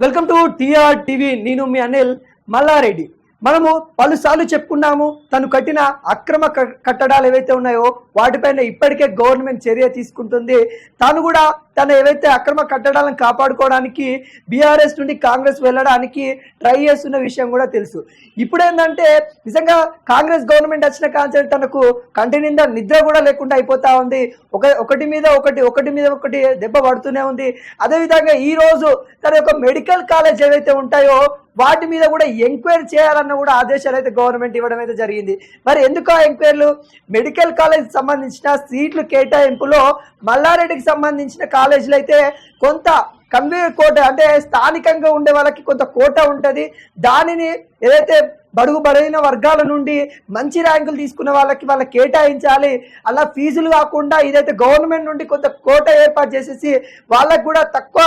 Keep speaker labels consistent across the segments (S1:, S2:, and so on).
S1: Welcome to TR TV. నేను మీ అనిల్ మల్లారెడ్డి. మనము పలుసార్లు చెప్పుకున్నాము తను కట్టిన అక్రమ క- కట్టడాలు ఏవైతే ఉన్నాయో వాటిపైన ఇప్పటికే గవర్నమెంట్ చర్య తీసుకుంటుంది. తాను కూడా తను ఏవైతే అక్రమ కట్టడాలను కాపాడుకోవడానికి బీఆర్ఎస్ నుండి కాంగ్రెస్ వెళ్ళడానికి ట్రై చేస్తున్న విషయం కూడా తెలుసు. ఇప్పుడేందంటే నిజంగా కాంగ్రెస్ గవర్నమెంట్ వచ్చిన కాన్సెప్ట్ తనకు కంటి నిండా నిద్ర కూడా లేకుండా అయిపోతా ఉంది. ఒక ఒకటి మీద ఒకటి ఒకటి మీద ఒకటి దెబ్బ పడుతూనే ఉంది. అదేవిధంగా ఈ రోజు తన యొక్క మెడికల్ కాలేజ్ ఏవైతే ఉంటాయో వాటి మీద కూడా ఎంక్వైరీ చేయాలన్న కూడా ఆదేశాలు అయితే గవర్నమెంట్ ఇవ్వడం అయితే జరిగింది. మరి ఎందుకు ఆ ఎంక్వైరీలు? మెడికల్ కాలేజ్ సంబంధించిన సీట్లు కేటాయింపులో మల్లారెడ్డికి సంబంధించిన కాలేజీలు అయితే కొంత కన్వీనర్ కోట అంటే స్థానికంగా ఉండే వాళ్ళకి కొంత కోట ఉంటుంది. దానిని ఏదైతే బడుగు బలైన వర్గాల నుండి మంచి ర్యాంకులు తీసుకున్న వాళ్ళకి వాళ్ళకి కేటాయించాలి. అలా ఫీజులు కాకుండా ఇదైతే గవర్నమెంట్ నుండి కొంత కోట ఏర్పాటు చేసేసి వాళ్ళకు కూడా తక్కువ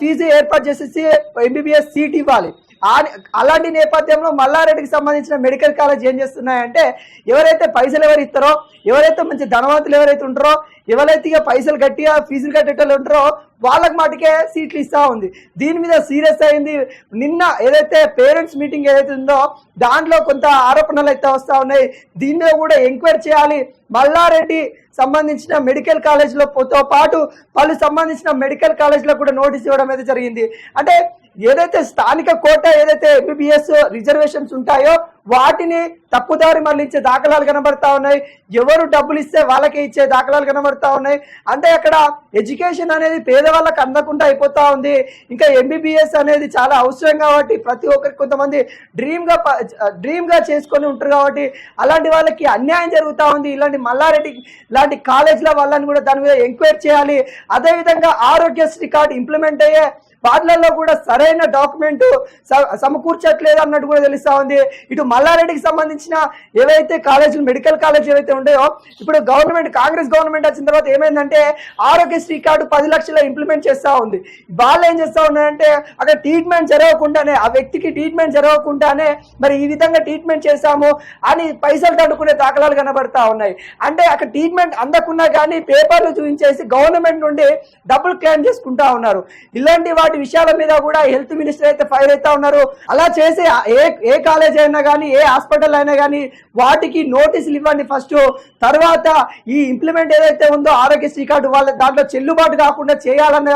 S1: ఫీజు ఏర్పాటు చేసేసి ఎంబీబీఎస్ సీట్ ఇవ్వాలి. అలాంటి నేపథ్యంలో మల్లారెడ్డికి సంబంధించిన మెడికల్ కాలేజ్ ఏం చేస్తున్నాయంటే ఎవరైతే పైసలు ఎవరు ఇస్తారో ఎవరైతే మంచి ధనవంతులు ఎవరైతే ఉంటారో ఎవరైతే ఇక పైసలు గట్టిగా ఫీజులు కట్టేటోళ్ళు ఉంటారో వాళ్ళకి మటుకే సీట్లు ఇస్తా ఉంది. దీని మీద సీరియస్ అయింది. నిన్న ఏదైతే పేరెంట్స్ మీటింగ్ ఏదైతే ఉందో దాంట్లో కొంత ఆరోపణలు అయితే వస్తా ఉన్నాయి. దీని మీద కూడా ఎంక్వైరీ చేయాలి. మల్లారెడ్డి సంబంధించిన మెడికల్ కాలేజ్లో తో పాటు పలు సంబంధించిన మెడికల్ కాలేజ్లో కూడా నోటీస్ ఇవ్వడం అయితే జరిగింది. అంటే ఏదైతే స్థానిక కోట ఏదైతే ఎంబీబీఎస్ రిజర్వేషన్స్ ఉంటాయో వాటిని తప్పుదారి మళ్ళించే దాఖలాలు కనబడతా ఉన్నాయి. ఎవరు డబ్బులు ఇస్తే వాళ్ళకే ఇచ్చే దాఖలాలు కనబడతా ఉన్నాయి. అంటే అక్కడ ఎడ్యుకేషన్ అనేది పేదవాళ్ళకి అందకుండా అయిపోతా ఉంది. ఇంకా ఎంబీబీఎస్ అనేది చాలా అవసరం కాబట్టి ప్రతి ఒక్కరికి కొంతమంది డ్రీమ్గా ప- డ్రీమ్గా చేసుకొని ఉంటారు కాబట్టి అలాంటి వాళ్ళకి అన్యాయం జరుగుతా ఉంది. ఇలాంటి మల్లారెడ్డి లాంటి కాలేజీల వాళ్ళని కూడా దాని మీద ఎంక్వైరీ చేయాలి. అదేవిధంగా ఆరోగ్యశ్రీ కార్డు ఇంప్లిమెంట్ అయ్యే వాటిలలో కూడా సరైన డాక్యుమెంట్ సమకూర్చట్లేదు అన్నట్టు కూడా తెలుస్తా ఉంది. ఇటు మల్లారెడ్డికి సంబంధించిన ఏవైతే కాలేజీలు మెడికల్ కాలేజ్ ఏవైతే ఉన్నాయో ఇప్పుడు గవర్నమెంట్ కాంగ్రెస్ గవర్నమెంట్ వచ్చిన తర్వాత ఏమైందంటే ఆరోగ్యశ్రీ కార్డు పది లక్షల ఇంప్లిమెంట్ చేస్తూ ఉంది. వాళ్ళు ఏం చేస్తూ ఉన్నారంటే అక్కడ ట్రీట్మెంట్ జరగకుండానే ఆ వ్యక్తికి ట్రీట్మెంట్ జరగకుండానే మరి ఈ విధంగా ట్రీట్మెంట్ చేశాము అని పైసలు తడుకునే దాఖలాలు కనబడతా ఉన్నాయి. అంటే అక్కడ ట్రీట్మెంట్ అందకున్నా కానీ పేపర్లు చూపించేసి గవర్నమెంట్ నుండి డబ్బులు క్లెయిమ్ చేసుకుంటా ఉన్నారు. ఇలాంటి వాటి విషయాల మీద కూడా హెల్త్ మినిస్టర్ అయితే ఫైర్ అవుతా ఉన్నారు. అలా చేసి ఏ ఏ కాలేజ్ అయినా కానీ ఏ హాస్పిటల్ అయినా కానీ వాటికి నోటీసులు ఇవ్వండి ఫస్ట్. తర్వాత ఈ ఇంప్లిమెంట్ ఏదైతే ఉందో ఆరోగ్యశ్రీ కార్డు వాళ్ళ దాంట్లో చెల్లుబాటు కాకుండా చేయాలన్న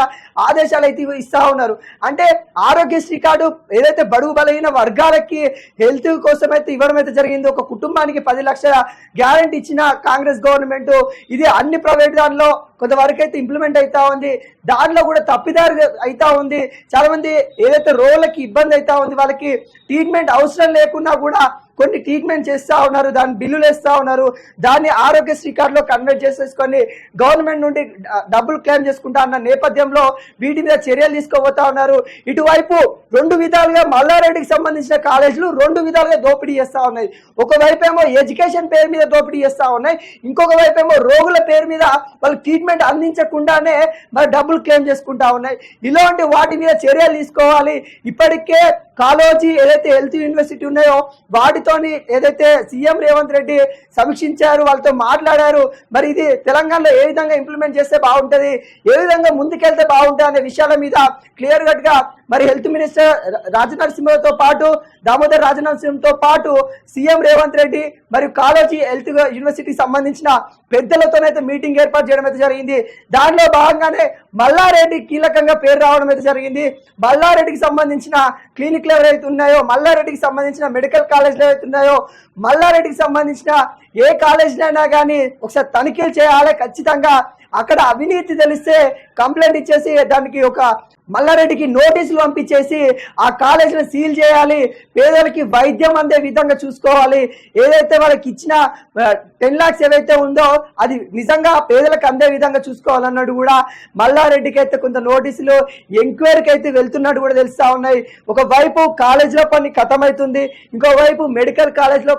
S1: ఆదేశాలు అయితే ఇస్తా ఉన్నారు. అంటే ఆరోగ్యశ్రీ కార్డు ఏదైతే బడుగు బలహీన వర్గాలకి హెల్త్ కోసం అయితే ఇవ్వడం అయితే జరిగింది. ఒక కుటుంబానికి పది లక్షల గ్యారంటీ ఇచ్చిన కాంగ్రెస్ గవర్నమెంట్ ఇది అన్ని ప్రైవేట్ దానిలో కొంతవరకు అయితే ఇంప్లిమెంట్ అవుతా ఉంది. దానిలో కూడా తప్పిదారు అవుతా ఉంది. చాలా మంది ఏదైతే రోగులకి ఇబ్బంది అవుతా ఉంది వాళ్ళకి ట్రీట్మెంట్ అవసరం లేకున్నా కూడా tá కొన్ని ట్రీట్మెంట్ చేస్తూ ఉన్నారు దాని బిల్లులు వేస్తూ ఉన్నారు దాన్ని ఆరోగ్యశ్రీ కార్డులో కన్వర్ట్ చేసేసుకొని గవర్నమెంట్ నుండి డబ్బులు క్లెయిమ్ చేసుకుంటా అన్న నేపథ్యంలో వీటి మీద చర్యలు తీసుకోబోతా ఉన్నారు. ఇటువైపు రెండు విధాలుగా మల్లారెడ్డికి సంబంధించిన కాలేజీలు రెండు విధాలుగా దోపిడీ చేస్తూ ఉన్నాయి. ఒకవైపు ఏమో ఎడ్యుకేషన్ పేరు మీద దోపిడీ చేస్తూ ఉన్నాయి. ఇంకొక వైపు ఏమో రోగుల పేరు మీద వాళ్ళు ట్రీట్మెంట్ అందించకుండానే మరి డబ్బులు క్లెయిమ్ చేసుకుంటా ఉన్నాయి. ఇలాంటి వాటి మీద చర్యలు తీసుకోవాలి. ఇప్పటికే కాలేజీ ఏదైతే హెల్త్ యూనివర్సిటీ ఉన్నాయో వాటితో వాళ్ళతో ఏదైతే సీఎం రేవంత్ రెడ్డి సమీక్షించారు వాళ్ళతో మాట్లాడారు మరి ఇది తెలంగాణలో ఏ విధంగా ఇంప్లిమెంట్ చేస్తే బాగుంటది ఏ విధంగా ముందుకెళ్తే బాగుంటుంది అనే విషయాల మీద క్లియర్ కట్గా మరి హెల్త్ మినిస్టర్ రాజనరసింహతో పాటు దామోదర్ రాజనరసింహతో పాటు సీఎం రేవంత్ రెడ్డి మరియు కాలేజీ హెల్త్ యూనివర్సిటీకి సంబంధించిన పెద్దలతోనైతే మీటింగ్ ఏర్పాటు చేయడం అయితే జరిగింది. దానిలో భాగంగానే మల్లారెడ్డి కీలకంగా పేరు రావడం అయితే జరిగింది. మల్లారెడ్డికి సంబంధించిన క్లినిక్లు ఎవరైతే ఉన్నాయో మల్లారెడ్డికి సంబంధించిన మెడికల్ కాలేజ్లో ఏవైతే మల్లారెడ్డికి సంబంధించిన ఏ కాలేజీలైనా కానీ ఒకసారి తనిఖీలు చేయాలి ఖచ్చితంగా. అక్కడ అవినీతి తెలిస్తే కంప్లైంట్ ఇచ్చేసి దానికి ఒక మల్లారెడ్డికి నోటీసులు పంపించేసి ఆ కాలేజీని సీల్ చేయాలి పేదలకి వైద్యం అందే విధంగా చూసుకోవాలి. ఏదైతే వాళ్ళకి ఇచ్చిన టెన్ లాక్స్ ఏవైతే ఉందో అది నిజంగా పేదలకు అందే విధంగా చూసుకోవాలన్నాడు కూడా మల్లారెడ్డికి అయితే కొంత నోటీసులు ఎంక్వైరీకి అయితే వెళ్తున్నట్టు కూడా తెలుస్తా ఉన్నాయి. ఒకవైపు కాలేజీలో పని కథమవుతుంది ఇంకోవైపు మెడికల్ కాలేజ్లో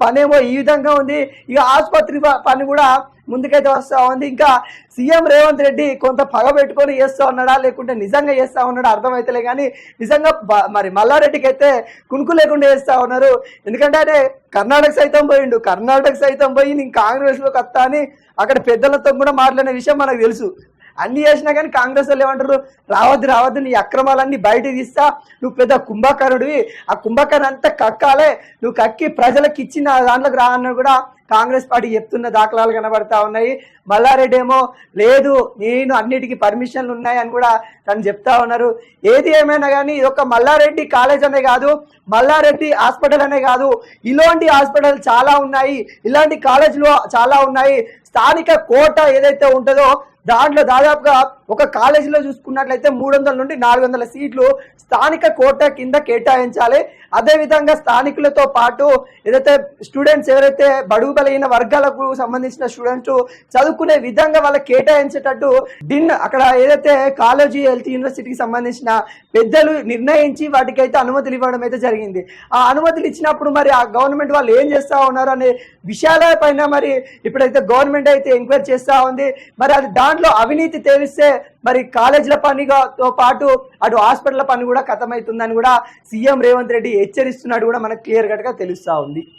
S1: పనేమో ఈ విధంగా ఉంది. ఇక ఆసుపత్రి ప- పని కూడా ముందుకైతే వస్తా ఉంది. ఇంకా సీఎం రేవంత్ రెడ్డి కొంత పగ పెట్టుకొని చేస్తా ఉన్నాడా లేకుంటే నిజంగా చేస్తా ఉన్నాడా అర్థమైతలే కానీ నిజంగా మరి మల్లారెడ్డికి అయితే కునుకు లేకుండా చేస్తా ఉన్నారు. ఎందుకంటే ఆయన కర్ణాటక సైతం పోయిండు. కర్ణాటక సైతం పోయి నేను కాంగ్రెస్లోకి వస్తా అని అక్కడ పెద్దలతో కూడా మాట్లాడిన విషయం మనకు తెలుసు. అన్ని చేసినా కానీ కాంగ్రెస్ వాళ్ళు ఏమంటారు? రావద్దు రావద్దు నీ అక్రమాలన్నీ బయట తీస్తా. నువ్వు పెద్ద కుంభకరుడివి ఆ కుంభకర్ణ అంతా కక్కాలే. నువ్వు కక్కి ప్రజలకు ఇచ్చిన దాంట్లోకి రా అన్న కూడా కాంగ్రెస్ పార్టీ చెప్తున్న దాఖలాలు కనబడతా ఉన్నాయి. మల్లారెడ్డి ఏమో లేదు నేను అన్నిటికీ పర్మిషన్లు ఉన్నాయని కూడా తను చెప్తా ఉన్నారు. ఏది ఏమైనా కానీ ఇది ఒక మల్లారెడ్డి కాలేజ్ అనే కాదు మల్లారెడ్డి హాస్పిటల్ అనే కాదు. ఇలాంటి హాస్పిటల్ చాలా ఉన్నాయి. ఇలాంటి కాలేజీలు చాలా ఉన్నాయి. స్థానిక కోట ఏదైతే ఉంటుందో దాంట్లో దాదాపుగా ఒక కాలేజీలో చూసుకున్నట్లయితే మూడు వందల నుండి నాలుగు వందల సీట్లు స్థానిక కోట కింద కేటాయించాలి. అదేవిధంగా స్థానికులతో పాటు ఏదైతే స్టూడెంట్స్ ఎవరైతే బడుగు బలైన వర్గాలకు సంబంధించిన స్టూడెంట్స్ చదువుకునే విధంగా వాళ్ళకి కేటాయించేటట్టు డిన్ అక్కడ ఏదైతే కాలేజీ హెల్త్ యూనివర్సిటీకి సంబంధించిన పెద్దలు నిర్ణయించి వాటికైతే అనుమతులు ఇవ్వడం అయితే జరిగింది. ఆ అనుమతులు ఇచ్చినప్పుడు మరి ఆ గవర్నమెంట్ వాళ్ళు ఏం చేస్తా ఉన్నారు అనే విషయాల పైన మరి ఇప్పుడైతే గవర్నమెంట్ అయితే ఎంక్వైరీ చేస్తూ ఉంది. మరి అది దాంట్లో అవినీతి తేలిస్తే మరి కాలేజీల పనితో పాటు అటు హాస్పిటల్ పని కూడా కథమవుతుందని కూడా సీఎం రేవంత్ రెడ్డి హెచ్చరిస్తున్నాడు కూడా మనకు క్లియర్ కట్గా గా తెలుస్తా ఉంది.